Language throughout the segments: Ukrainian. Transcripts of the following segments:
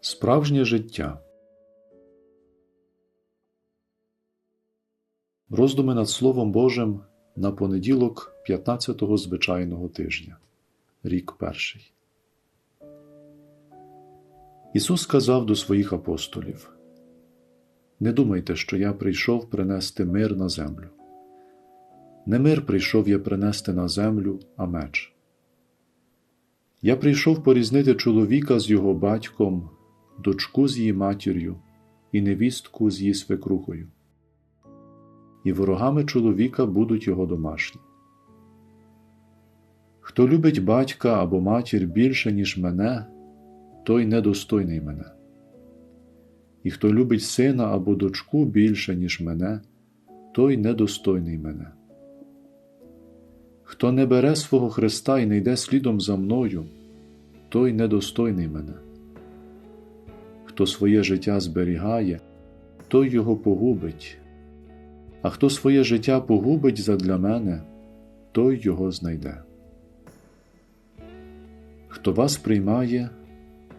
Справжнє життя. Роздуми над Словом Божим на понеділок 15-го звичайного тижня. Рік перший. Ісус сказав до своїх апостолів: Не думайте, що я прийшов принести мир на землю. Не мир прийшов я принести на землю, а меч. Я прийшов порізнити чоловіка з його батьком, дочку з її матір'ю і невістку з її свекрухою. І ворогами чоловіка будуть його домашні. Хто любить батька або матір більше, ніж мене, той недостойний мене. І хто любить сина або дочку більше, ніж мене, той недостойний мене. Хто не бере свого Христа і не йде слідом за мною, той недостойний мене. Хто своє життя зберігає, той його погубить, а хто своє життя погубить задля мене, той його знайде. Хто вас приймає,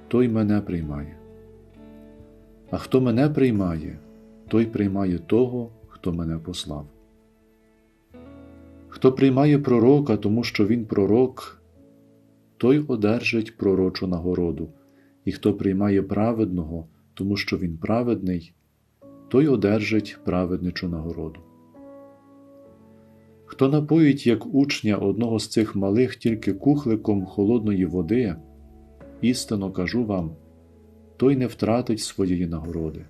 той мене приймає. А хто мене приймає, той приймає того, хто мене послав. Хто приймає пророка, тому що він пророк, той одержить пророчу нагороду, і хто приймає праведного, тому що він праведний, той одержить праведничу нагороду. Хто напоїть як учня одного з цих малих тільки кухликом холодної води, істинно кажу вам, той не втратить своєї нагороди.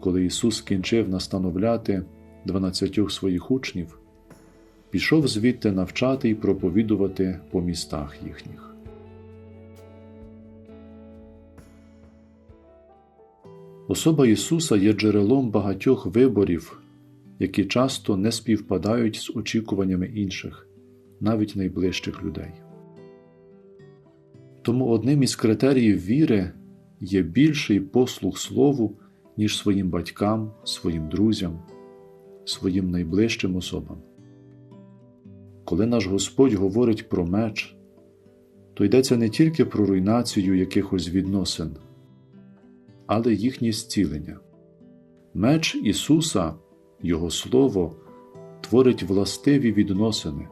Коли Ісус скінчив настановляти дванадцятьох своїх учнів, пішов звідти навчати й проповідувати по містах їхніх. Особа Ісуса є джерелом багатьох виборів, які часто не співпадають з очікуваннями інших, навіть найближчих людей. Тому одним із критеріїв віри є більший послуг Слову, ніж своїм батькам, своїм друзям, своїм найближчим особам. Коли наш Господь говорить про меч, то йдеться не тільки про руйнацію якихось відносин, але їхнє зцілення. Меч Ісуса, Його Слово, творить властиві відносини,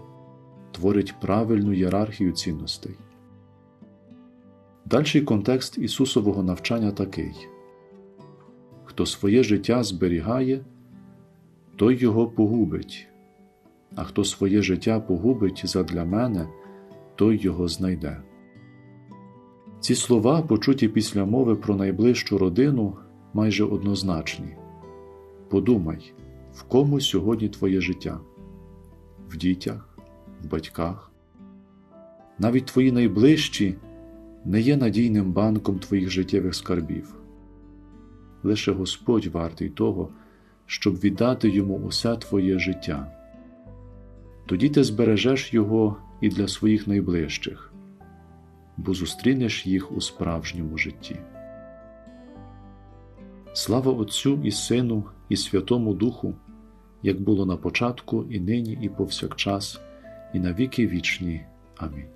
творить правильну ієрархію цінностей. Дальший контекст Ісусового навчання такий хто своє життя зберігає, той його погубить, а хто своє життя погубить задля мене, той його знайде. Ці слова, почуті після мови про найближчу родину, майже однозначні. Подумай, в кому сьогодні твоє життя? В дітях, в батьках. Навіть твої найближчі не є надійним банком твоїх життєвих скарбів. Лише Господь вартий того, щоб віддати йому усе твоє життя. Тоді ти збережеш його і для своїх найближчих, бо зустрінеш їх у справжньому житті. Слава Отцю і Сину, і Святому Духу, як було на початку, і нині, і повсякчас, і на віки вічні. Амінь.